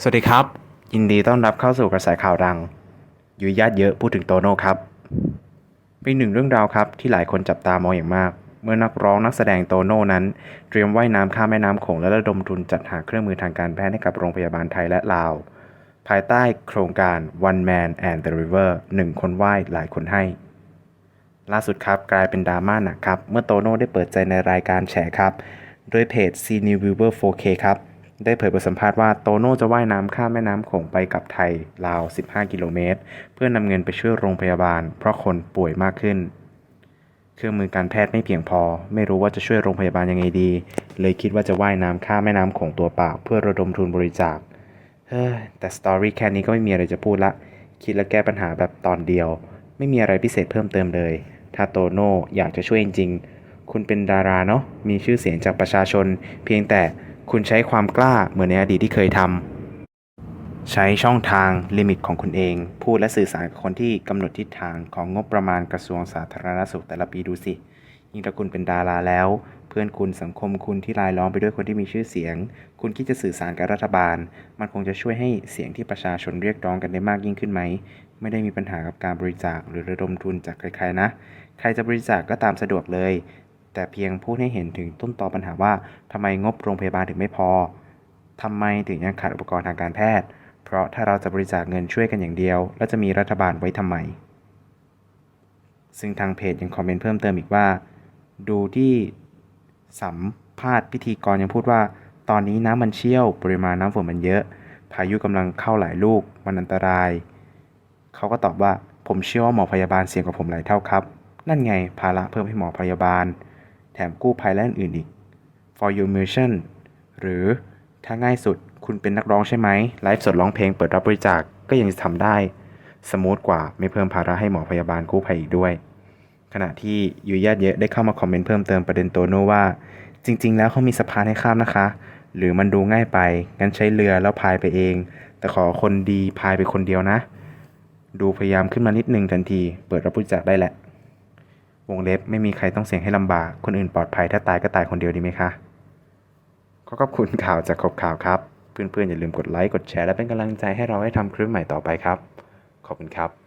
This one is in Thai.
สวัสดีครับ ยินดีต้อนรับเข้าสู่กระแสข่าวดังยุยญาติเยอะพูดถึงโตโน่ครับเป็นหนึ่งเรื่องราวครับที่หลายคนจับตามองอย่างมาก เมื่อนักร้องนักแสดงโตโน่นั้น เตรียมว่ายน้ำข้ามแม่น้ำโขงและระดมทุนจัดหาเครื่องมือทางการแพทย์ให้กับโรงพยาบาลไทยและลาว ภายใต้โครงการ One Man and the River หนึ่งคนว่ายหลายคนให้ ล่าสุดครับกลายเป็นดราม่าหนักครับ เมื่อโตโน่ได้เปิดใจในรายการแฉครับ โดยเพจ C New Viewer 4K ครับ ได้เผยบทสัมภาษณ์ว่าโตโน่จะว่ายน้ำข้ามแม่น้ำโขงไปกับไทยราว 15 กิโลเมตร เพื่อนำเงินไปช่วยโรงพยาบาล เพราะคนป่วยมากขึ้น เครื่องมือการแพทย์ไม่เพียงพอ ไม่รู้ว่าจะช่วยโรงพยาบาลยังไงดี เลยคิดว่าจะว่ายน้ำข้ามแม่น้ำโขงตัวเปล่าเพื่อระดมทุนบริจาคเฮ้ยแต่สตอรี่แค่นี้ก็ไม่มีอะไรจะพูดละ คิดและแก้ปัญหาแบบตอนเดียว ไม่มีอะไรพิเศษเพิ่มเติมเลย ถ้าโตโน่อยากจะช่วยจริงๆคุณเป็นดาราเนาะมีชื่อเสียงจากประชาชน เพียงแต่ คุณใช้ความกล้าเหมือนในอดีตที่เคยทำ ใช้ช่องทางลิมิตของคุณเอง พูดและสื่อสารกับคนที่กำหนดทิศทางของงบประมาณกระทรวงสาธารณสุขแต่ละปีดูสิ ยิ่งถ้าคุณเป็นดาราแล้ว เพื่อนคุณสังคมคุณที่รายล้อมไปด้วยคนที่มีชื่อเสียง คุณคิดจะสื่อสารกับรัฐบาล มันคงจะช่วยให้เสียงที่ประชาชนเรียกร้องกันได้มากยิ่งขึ้นไหม ไม่ได้มีปัญหากับการบริจาคหรือระดมทุนจากใครๆนะ ใครจะบริจาคก็ตามสะดวกเลย แต่เพียงพูดให้เห็นถึงต้นตอปัญหาว่าทำไมงบโรงพยาบาลถึงไม่พอทำไมถึงยังขาดอุปกรณ์ทางการแพทย์ เพราะถ้าเราจะบริจาคเงินช่วยกันอย่างเดียว แล้วจะมีรัฐบาลไว้ทำไม ซึ่งทางเพจยังคอมเมนต์เพิ่มเติมอีกว่า ดูที่สัมภาษณ์พิธีกรยังพูดว่า ตอนนี้น้ำมันเชี่ยว ปริมาณน้ำฝนมันเยอะ พายุกำลังเข้าหลายลูก มันอันตราย เขาก็ตอบว่าผมเชื่อว่าหมอพยาบาลเสี่ยงกว่าผมหลายเท่าครับ นั่นไงภาระเพิ่มให้หมอพยาบาล แถมกู้ภัยและอื่นอีก for your mission หรือถ้าง่ายสุดคุณเป็นนักร้องใช่ไหมไลฟ์สดร้องเพลงเปิดรับบริจาคก็ยังจะทำได้ สมูทกว่าไม่เพิ่มภาระให้หมอพยาบาลกู้ภัยอีกด้วย ขณะที่ยูญาติเยอะได้เข้ามาคอมเมนต์เพิ่มเติมประเด็นโตโน่ว่า จริง ๆ แล้วเขามีสะพานให้ข้ามนะคะ หรือมันดูง่ายไป งั้นใช้เรือแล้วพายไปเอง แต่ขอคนดีพายไปคนเดียวนะ ดูพยายามขึ้นมานิดนึงทันที เปิดรับบริจาคได้แหละ วงเล็บไม่มีใครต้องเสี่ยงให้ลำบาก คนอื่นปลอดภัยถ้าตายก็ตายคนเดียวดีไหมคะ ขอขอบคุณข่าวจากขบข่าวครับ เพื่อนๆอย่าลืมกดไลค์ กดแชร์และเป็นกำลังใจให้เราให้ทำคลิปใหม่ต่อไปครับ ขอบคุณครับ